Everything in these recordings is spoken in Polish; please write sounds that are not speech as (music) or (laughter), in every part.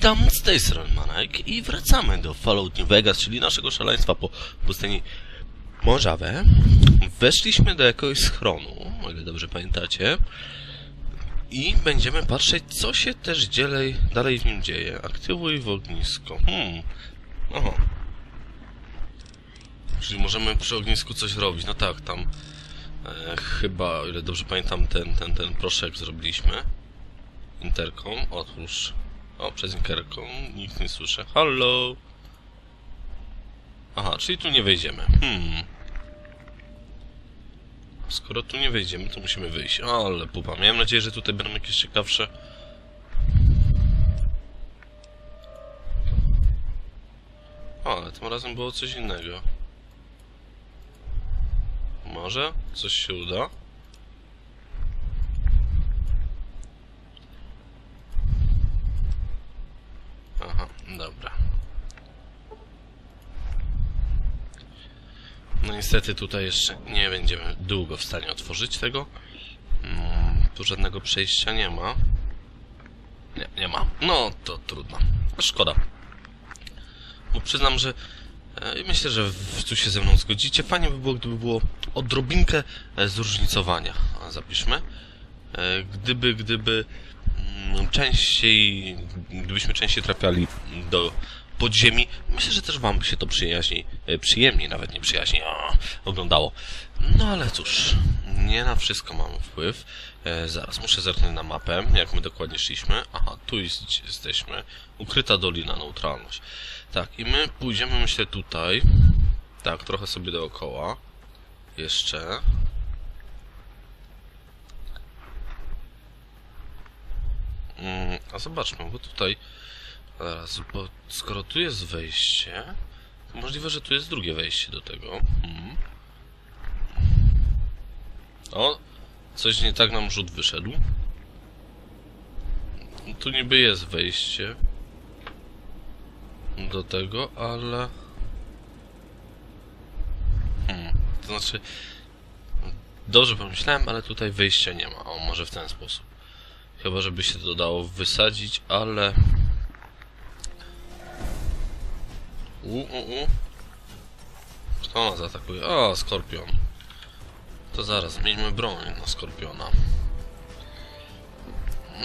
Witam, z tej strony Manek i wracamy do Fallout New Vegas, czyli naszego szaleństwa po pustyni Mojave. Weszliśmy do jakiegoś schronu, o ile dobrze pamiętacie. I będziemy patrzeć, co się też dzielej, dalej w nim dzieje. Aktywuj w ognisko. Hmm. Oho. Czyli możemy przy ognisku coś robić. No tak, tam e, chyba, o ile dobrze pamiętam, ten, ten, ten proszek zrobiliśmy. Interkom, otwórz. O, przez interkom, nic nie słyszę. Hallo! Aha, czyli tu nie wejdziemy. Hmm. Skoro tu nie wejdziemy, to musimy wyjść. O, ale pupa. Miałem nadzieję, że tutaj będą jakieś ciekawsze... O, ale tym razem było coś innego. Może? Coś się uda? Aha, dobra. No niestety tutaj jeszcze nie będziemy długo w stanie otworzyć tego. Mm, tu żadnego przejścia nie ma. Nie, nie ma. No to trudno. Szkoda. Bo przyznam, że e, myślę, że w, tu się ze mną zgodzicie. Fajnie by było, gdyby było odrobinkę e, zróżnicowania. A, Zapiszmy. E, Gdyby, gdyby częściej, gdybyśmy częściej trafiali do podziemi, myślę, że też wam by się to przyjaźni, e, przyjemniej, nawet nie przyjaźni, a, oglądało. No ale cóż, nie na wszystko mamy wpływ. E, zaraz, muszę zerknąć na mapę, jak my dokładnie szliśmy. Aha, tu jest, jesteśmy. Ukryta dolina, neutralność. Tak, i my pójdziemy, myślę, tutaj. Tak, trochę sobie dookoła. Jeszcze. Mm, a zobaczmy, bo tutaj... Zaraz, bo skoro tu jest wejście, to możliwe, że tu jest drugie wejście do tego. Mhm. O, coś nie tak nam rzut wyszedł. Tu niby jest wejście do tego, ale... Hmm, to znaczy... Dobrze pomyślałem, ale tutaj wyjścia nie ma. O, może w ten sposób. Chyba, żeby się to dało wysadzić, ale... U, u, u. Kto nas atakuje? O, skorpion. To zaraz, zmieńmy broń na skorpiona.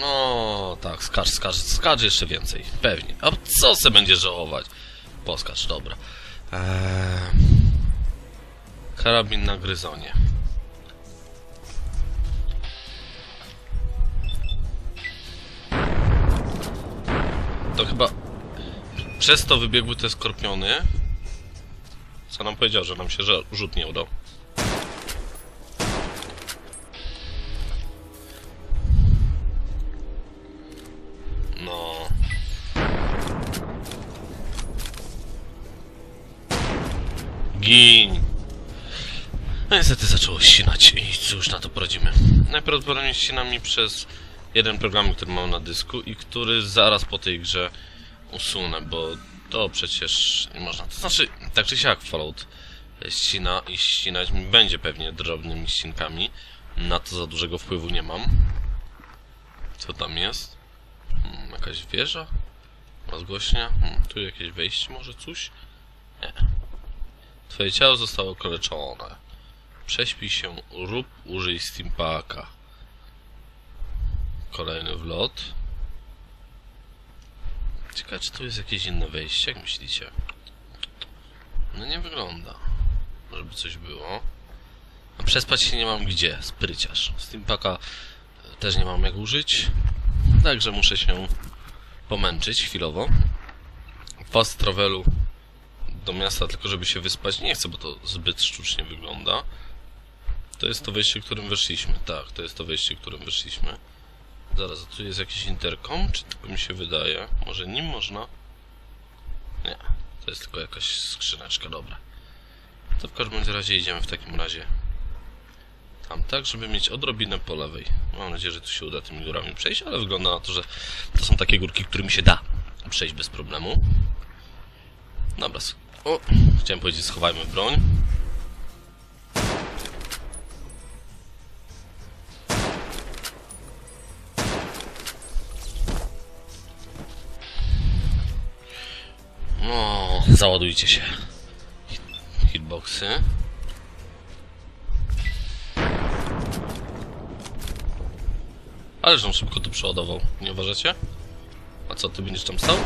No, tak, skacz, skacz, skacz jeszcze więcej. Pewnie. A co se będzie żałować? Poskacz, dobra. Eee... Karabin na gryzonie. To chyba przez to wybiegły te skorpiony. Co nam powiedział, że nam się rzut nie udał. No. Gin. No niestety zaczęło ścinać i cóż na to poradzimy. Najprawdopodobniej ścina mi przez jeden program, który mam na dysku i który zaraz po tej grze usunę, bo to przecież nie można. To znaczy, tak czy siak Fallout ścina i ścinać mi będzie pewnie drobnymi ścinkami. Na to za dużego wpływu nie mam. Co tam jest? Hmm, jakaś wieża? Rozgłośnia? Hmm, tu jakieś wejście, może coś? Nie. Twoje ciało zostało okaleczone. Prześpij się, rób, użyj steampaka. Kolejny wlot. Ciekawe, czy tu jest jakieś inne wejście, jak myślicie? No nie wygląda. Żeby coś było. A przespać się nie mam gdzie, spryciarz. Steampaka też nie mam jak użyć. Także muszę się pomęczyć chwilowo. Fast travelu do miasta, tylko żeby się wyspać nie chcę, bo to zbyt sztucznie wygląda. To jest to wejście, którym weszliśmy. Tak, to jest to wejście, którym weszliśmy. Zaraz, tu jest jakiś interkom? Czy tylko mi się wydaje? Może nim można? Nie, to jest tylko jakaś skrzyneczka, dobra. To w każdym razie idziemy w takim razie tam, tak, żeby mieć odrobinę po lewej. Mam nadzieję, że tu się uda tymi górami przejść, ale wygląda na to, że to są takie górki, którymi się da przejść bez problemu. Dobra, o, chciałem powiedzieć schowajmy broń. Załadujcie się. Hit- Hitboxy. Ależ on szybko tu przeładował, nie uważacie? A co, ty będziesz tam stał?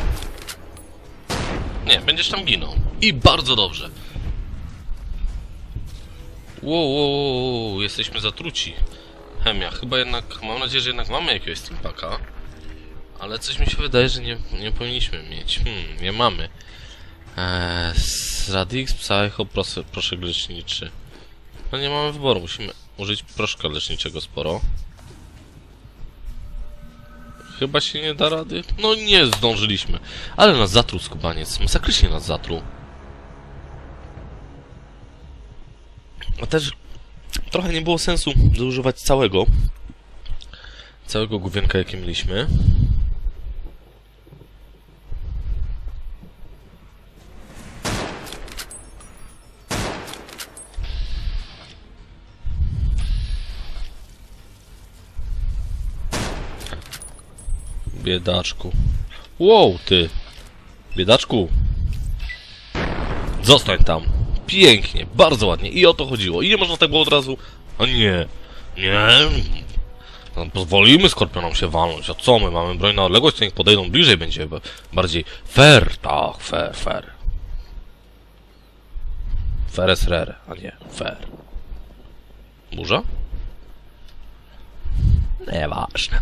Nie, będziesz tam ginął. I bardzo dobrze. Wow, wow, wow, jesteśmy zatruci. Chemia, chyba jednak, mam nadzieję, że jednak mamy jakiegoś steampaka. Ale coś mi się wydaje, że nie, nie powinniśmy mieć. Hmm, nie mamy. Eee, Radix, Psycho, proszek leczniczy. No nie mamy wyboru, musimy użyć proszka leczniczego sporo. Chyba się nie da rady. No nie zdążyliśmy. Ale nas zatruł skubaniec. Masakrycznie nas zatruł. A też trochę nie było sensu zużywać całego. Całego główienka, jakie mieliśmy. Biedaczku. Wow, ty. Biedaczku. Zostań tam. Pięknie, bardzo ładnie. I o to chodziło. I nie można tego od razu... A nie. Nie. No, pozwolimy skorpionom się walnąć. A co my? Mamy broń na odległość, to niech podejdą bliżej. Będzie ba- bardziej fair. Tak, fair, fair. Fair jest rare, a nie fair. Burza? Nieważne.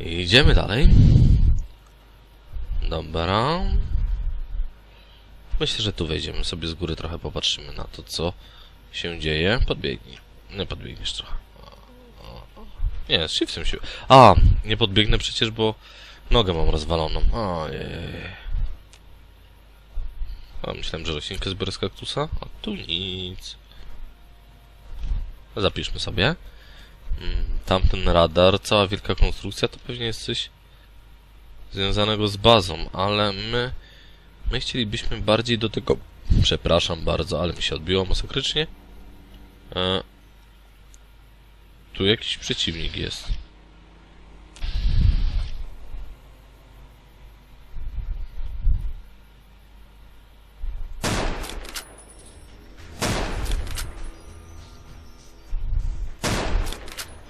Idziemy dalej. Dobra. Myślę, że tu wejdziemy sobie z góry, trochę popatrzymy na to, co się dzieje. Podbiegnij. Nie podbiegniesz trochę. Nie, z shiftem się... A, nie podbiegnę przecież, bo nogę mam rozwaloną. Ojej. A, myślałem, że roślinkę zbiorę z kaktusa, a tu nic. Zapiszmy sobie. Tamten radar, cała wielka konstrukcja to pewnie jest coś związanego z bazą, ale my my chcielibyśmy bardziej do tego przepraszam bardzo, ale mi się odbiło masakrycznie. E, tu jakiś przeciwnik jest.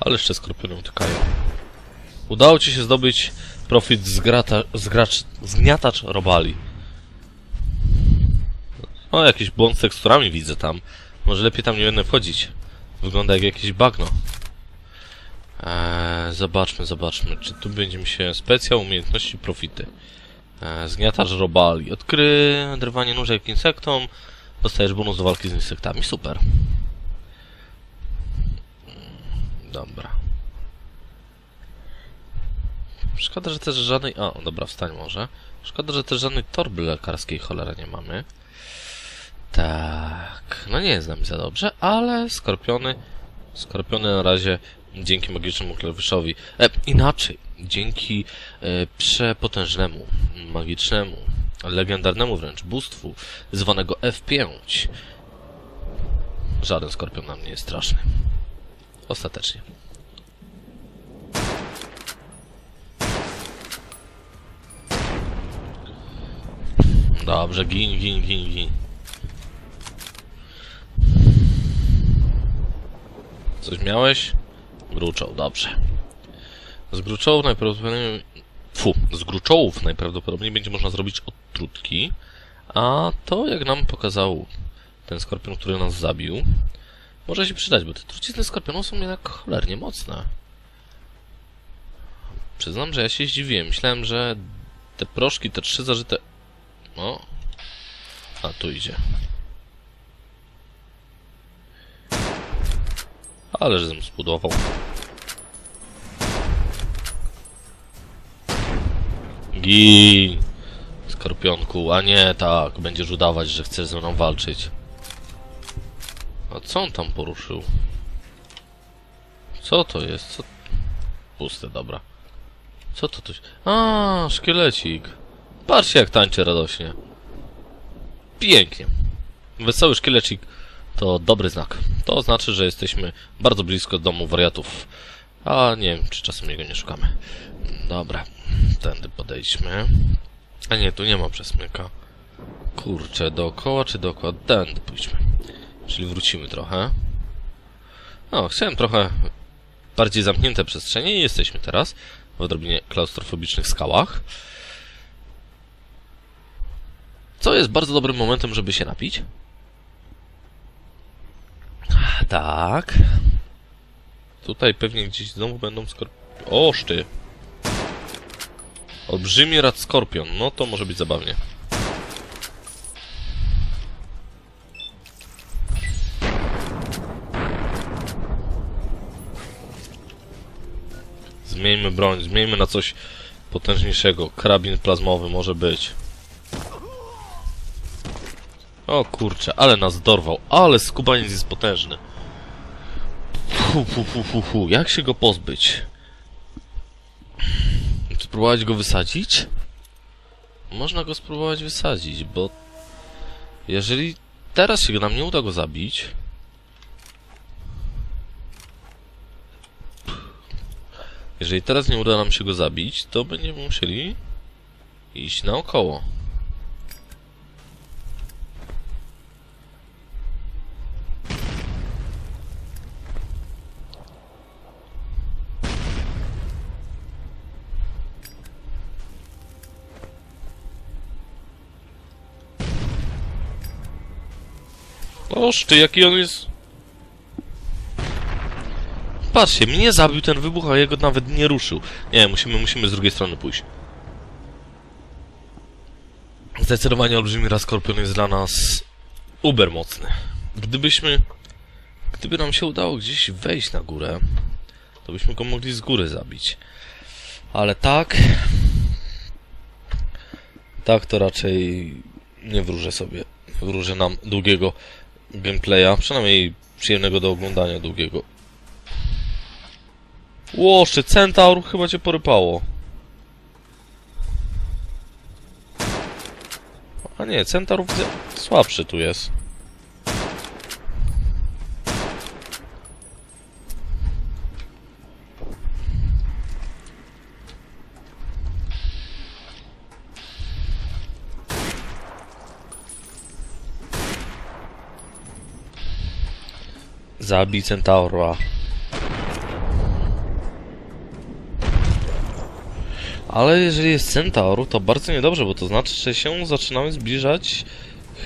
Ale jeszcze skorpiony utykają. Udało ci się zdobyć profit z, grata, z gracz, zgniatacz robali. O, jakiś błąd z teksturami widzę tam. Może lepiej tam nie będę wchodzić. Wygląda jak jakieś bagno. Eee, zobaczmy, zobaczmy, czy tu będzie mi się specjal umiejętności profity. Eee, zgniatacz robali. Odkry drwanie nóżek insektom. Dostajesz bonus do walki z insektami. Super. Dobra. Szkoda, że też żadnej... O, dobra, wstań może. Szkoda, że też żadnej torby lekarskiej cholera nie mamy. Tak. No nie jest z nami za dobrze, ale skorpiony... Skorpiony na razie dzięki magicznemu klawiszowi... E, inaczej. Dzięki e, przepotężnemu, magicznemu, legendarnemu wręcz bóstwu zwanego F5. Żaden skorpion nam nie jest straszny. Ostatecznie. Dobrze, gin, gin, gin, gin. Coś miałeś? Gruczoł, dobrze. Z gruczołów najprawdopodobniej... Fu, z gruczołów najprawdopodobniej będzie można zrobić odtrutki, a to, jak nam pokazał ten skorpion, który nas zabił, może się przydać, bo te trucizny skorpionów są jednak cholernie mocne. Przyznam, że ja się zdziwiłem. Myślałem, że te proszki, te trzy zażyte... No. A, tu idzie. Ale żem spudował. Gin! Skorpionku, a nie tak, będziesz udawać, że chcesz ze mną walczyć. A co on tam poruszył? Co to jest? Co... Puste, dobra. Co to tu... A, szkielecik. Patrzcie jak tańczy radośnie. Pięknie. Wesoły szkielecik to dobry znak. To znaczy, że jesteśmy bardzo blisko domu wariatów. A nie wiem, czy czasem jego nie szukamy. Dobra, tędy podejdźmy. A nie, tu nie ma przesmyka. Kurczę, dookoła czy dookoła? Ten, pójdźmy. Czyli wrócimy trochę. No, chciałem trochę bardziej zamknięte przestrzenie i jesteśmy teraz w odrobinie klaustrofobicznych skałach. Co jest bardzo dobrym momentem, żeby się napić. Tak. Tutaj pewnie gdzieś znowu będą skorpiony. Oszty! Olbrzymi rad skorpion. No to może być zabawnie. Zmieńmy broń, zmieńmy na coś potężniejszego. Karabin plazmowy może być. O kurczę, ale nas dorwał. Ale skubaniec jest potężny. Fu, fu, fu, fu, fu. Jak się go pozbyć? Spróbować go wysadzić? Można go spróbować wysadzić, bo... Jeżeli teraz się nam nie uda go zabić... Jeżeli teraz nie uda nam się go zabić, to będziemy musieli iść naokoło. Oż ty, jaki on jest... Patrzcie, mnie zabił ten wybuch, a jego nawet nie ruszył. Nie, musimy, musimy z drugiej strony pójść. Zdecydowanie olbrzymi raz skorpion jest dla nas uber mocny. Gdybyśmy... Gdyby nam się udało gdzieś wejść na górę, to byśmy go mogli z góry zabić. Ale tak... Tak to raczej nie wróżę sobie. Wróżę nam długiego gameplaya, przynajmniej przyjemnego do oglądania długiego. Łoszy, centaur chyba cię porypało. A nie, centaur słabszy tu jest. Zabij centaura. Ale jeżeli jest centaur, to bardzo niedobrze, bo to znaczy, że się zaczynamy zbliżać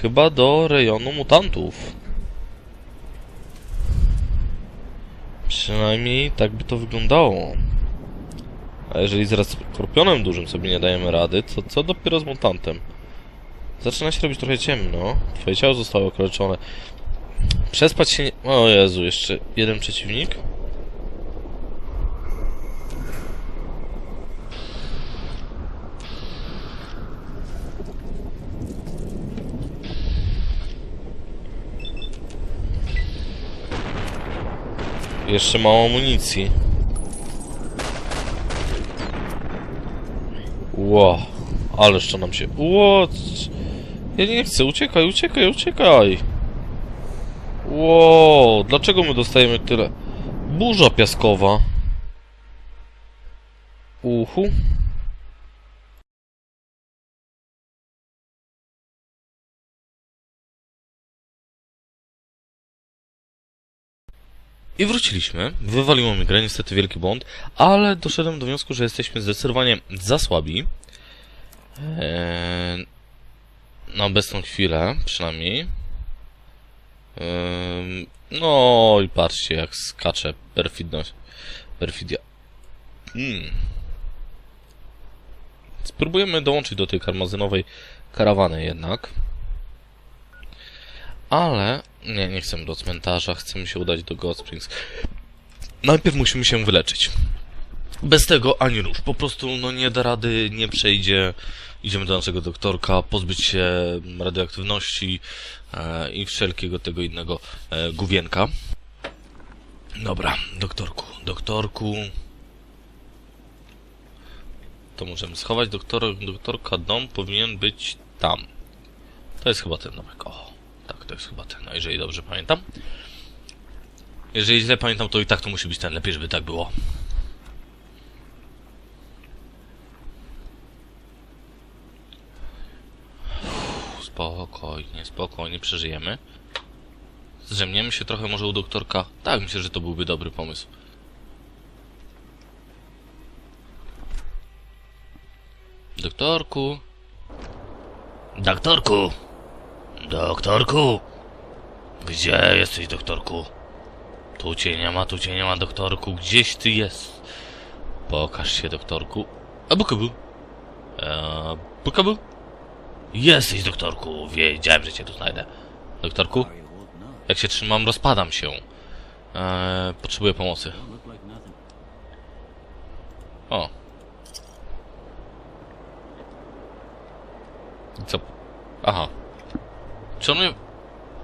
chyba do rejonu mutantów. Przynajmniej tak by to wyglądało. A jeżeli z skorpionem dużym sobie nie dajemy rady, to co dopiero z mutantem? Zaczyna się robić trochę ciemno. Twoje ciało zostało okaleczone. Przespać się nie... O Jezu, jeszcze jeden przeciwnik. Jeszcze mało amunicji. Ło, ależ to nam się... Ło, ja nie chcę, uciekaj, uciekaj, uciekaj. Ło, dlaczego my dostajemy tyle? Burza piaskowa. Uhu. I wróciliśmy. Wywaliło mi grę, niestety wielki błąd, ale doszedłem do wniosku, że jesteśmy zdecydowanie za słabi. Eee, na obecną chwilę, przynajmniej. Eee, no i patrzcie, jak skacze perfidność. Perfidia. Hmm. Spróbujemy dołączyć do tej karmazynowej karawany jednak. Ale nie, nie chcemy do cmentarza, chcemy się udać do God Springs. Najpierw musimy się wyleczyć. Bez tego ani rusz. Po prostu no nie da rady, nie przejdzie. Idziemy do naszego doktorka, pozbyć się radioaktywności e, i wszelkiego tego innego e, gówienka. Dobra, doktorku, doktorku. To możemy schować. Doktor, doktorka dom powinien być tam. To jest chyba ten domek. O, tak, to jest chyba ten. No, jeżeli dobrze pamiętam. Jeżeli źle pamiętam, to i tak to musi być ten. Lepiej, żeby tak było. Spokojnie, spokojnie, przeżyjemy. Zrzemniemy się trochę może u doktorka. Tak, myślę, że to byłby dobry pomysł. Doktorku. Doktorku. Doktorku. Gdzie jesteś, doktorku? Tu cię nie ma, tu cię nie ma, doktorku. Gdzieś ty jest. Pokaż się, doktorku. A bukabu. Eee, bukabu. Jesteś, doktorku. Wiedziałem, że cię tu znajdę. Doktorku? Jak się trzymam, rozpadam się. Eee, potrzebuję pomocy. O. I Co? Aha. Czy on mnie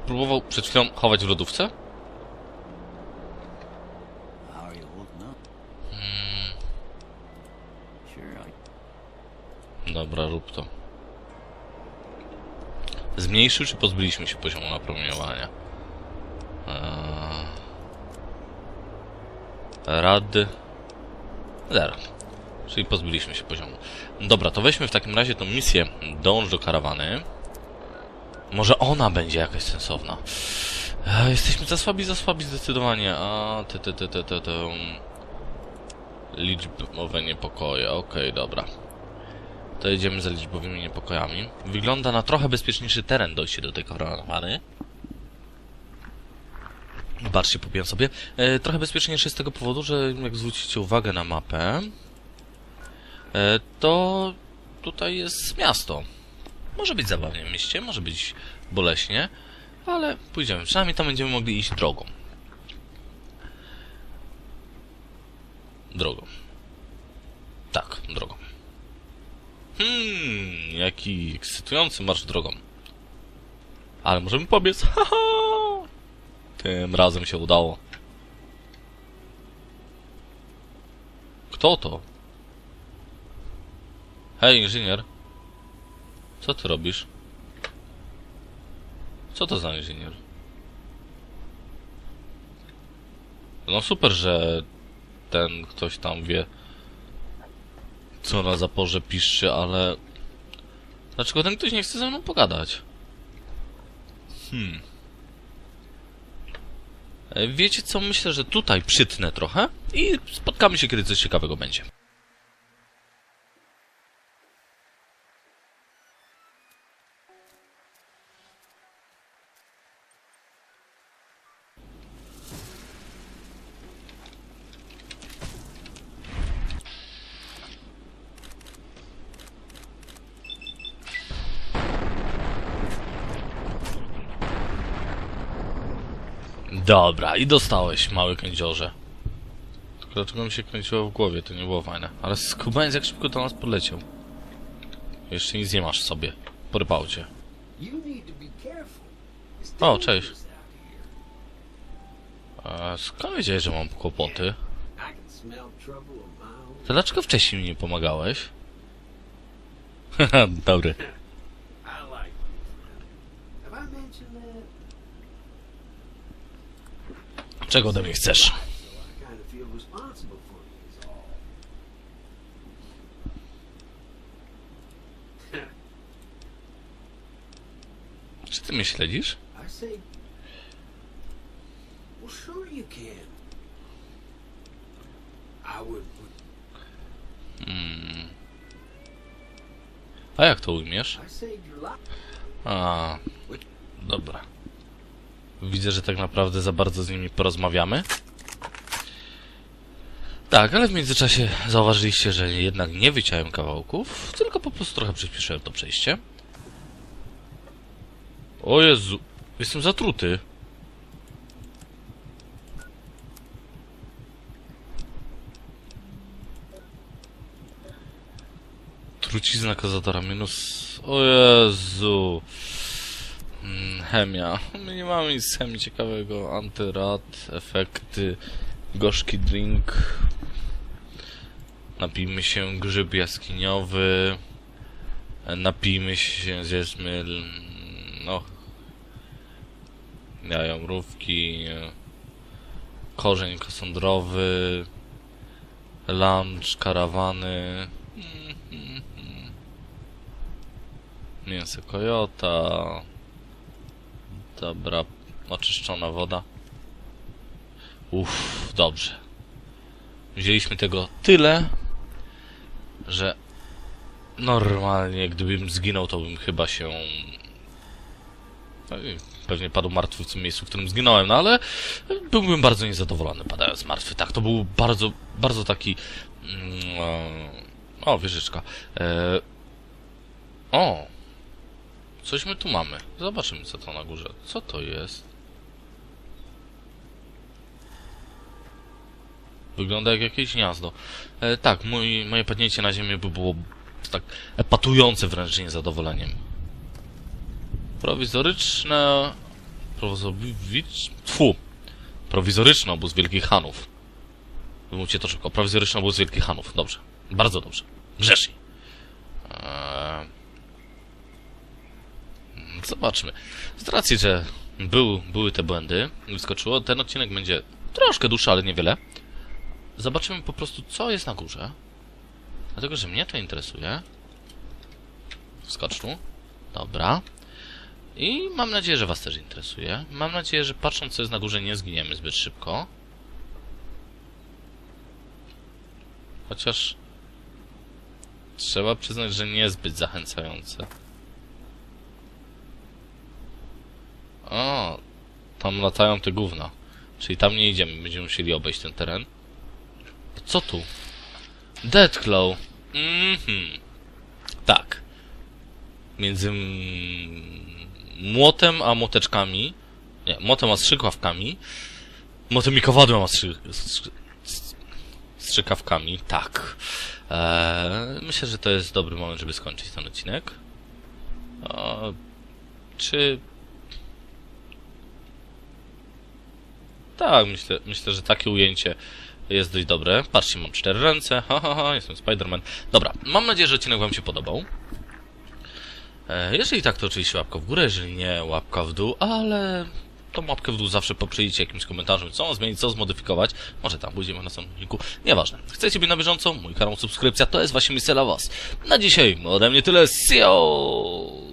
próbował przed chwilą chować w lodówce? I Dobra, rób to. Zmniejszył czy pozbyliśmy się poziomu napromieniowania? Eee... Rady. Zero. Czyli pozbyliśmy się poziomu. Dobra, to weźmy w takim razie tą misję Dąż do karawany. Może ona będzie jakaś sensowna. Eee, jesteśmy za słabi, za słabi zdecydowanie. A, te, te, te, te, te, te. Liczbowe niepokoje. Okej, dobra. To jedziemy za liczbowymi niepokojami. Wygląda na trochę bezpieczniejszy teren dojście do tej karawany. Patrzcie, popiłem sobie. E, trochę bezpieczniejszy z tego powodu, że jak zwrócicie uwagę na mapę, e, to tutaj jest miasto. Może być zabawnie w mieście, może być boleśnie, ale pójdziemy. Przynajmniej tam będziemy mogli iść drogą. Drogą. Tak, drogą. Hmm, jaki ekscytujący marsz drogą. Ale możemy pobiec. (laughs) Haha! Tym razem się udało. Kto to? Hej, inżynier. Co ty robisz? Co to za inżynier? No super, że ten ktoś tam wie, co na zaporze piszczy, ale... Dlaczego ten ktoś nie chce ze mną pogadać? Hmm. E, Wiecie co? Myślę, że tutaj przytnę trochę i spotkamy się, kiedy coś ciekawego będzie. Dobra, i dostałeś, mały kędziorze. Tylko dlaczego mi się kręciło w głowie, to nie było fajne. Ale skubańc jak szybko do nas poleciał. Jeszcze nic nie masz w sobie. Porypało cię. To O, cześć. A skąd wiedziałeś, że mam kłopoty? To dlaczego wcześniej mi nie pomagałeś? Haha, (laughs) dobry. Czego ode mnie chcesz? Czy ty mnie śledzisz? Hmm. A jak to ujmiesz? A, dobra. Widzę, że tak naprawdę za bardzo z nimi porozmawiamy. Tak, ale w międzyczasie zauważyliście, że jednak nie wyciąłem kawałków, tylko po prostu trochę przyspieszyłem to przejście. O Jezu, jestem zatruty. Trucizna kozadora minus... O Jezu. Mm, Chemia. My nie mamy nic z chemii ciekawego. Antyrad, efekty, gorzki drink. Napijmy się grzyb jaskiniowy. Napijmy się, zjedzmy... No... Jajomrówki. Korzeń kosądrowy. Lunch, karawany. Mięso kojota. Dobra, oczyszczona woda. Uff, dobrze. Wzięliśmy tego tyle, że normalnie gdybym zginął, to bym chyba się... no Pewnie padł martwy w tym miejscu, w którym zginąłem, no ale byłbym bardzo niezadowolony padając martwy. Tak, to był bardzo, bardzo taki... Mm, e, o, wieżyczka. E, o! Coś my tu mamy. Zobaczymy, co to na górze. Co to jest? Wygląda jak jakieś gniazdo. E, tak, mój, moje padnięcie na ziemię by było tak epatujące wręcz niezadowoleniem. Prowizoryczne... Prowizorycz... Tfu! Prowizoryczny obóz Wielkich Hanów. Wymówcie to szybko. Prowizoryczny obóz Wielkich Hanów. Dobrze. Bardzo dobrze. Grzeszni. Eee... Zobaczmy. Z racji, że był, były te błędy, wyskoczyło, ten odcinek będzie troszkę dłuższy, ale niewiele. Zobaczymy po prostu, co jest na górze. Dlatego, że mnie to interesuje. Wskocz tu. Dobra. I mam nadzieję, że Was też interesuje. Mam nadzieję, że patrząc, co jest na górze, nie zginiemy zbyt szybko. Chociaż... Trzeba przyznać, że niezbyt zachęcające. O, tam latają te gówna. Czyli tam nie idziemy, będziemy musieli obejść ten teren. Co tu? Deathclaw. Mhm. Tak. Między mm, młotem a młoteczkami. Nie, młotem a strzykawkami. Młotem i kowadłem a strzy, strzy, strzykawkami. Tak. Eee, myślę, że to jest dobry moment, żeby skończyć ten odcinek. O, czy Tak, myślę, myślę, że takie ujęcie jest dość dobre. Patrzcie, mam cztery ręce, ha, ha, ha, jestem Spider-Man. Dobra, mam nadzieję, że odcinek wam się podobał. E, jeżeli tak, to oczywiście łapka w górę, jeżeli nie, łapka w dół, ale tą łapkę w dół zawsze poprzyjcie jakimś komentarzem, co zmienić, co zmodyfikować. Może tam pójdziemy na samym filmiku. Nieważne. Chcecie być na bieżąco? Mój kanał subskrypcja to jest właśnie misja dla was. Na dzisiaj ode mnie tyle. See you!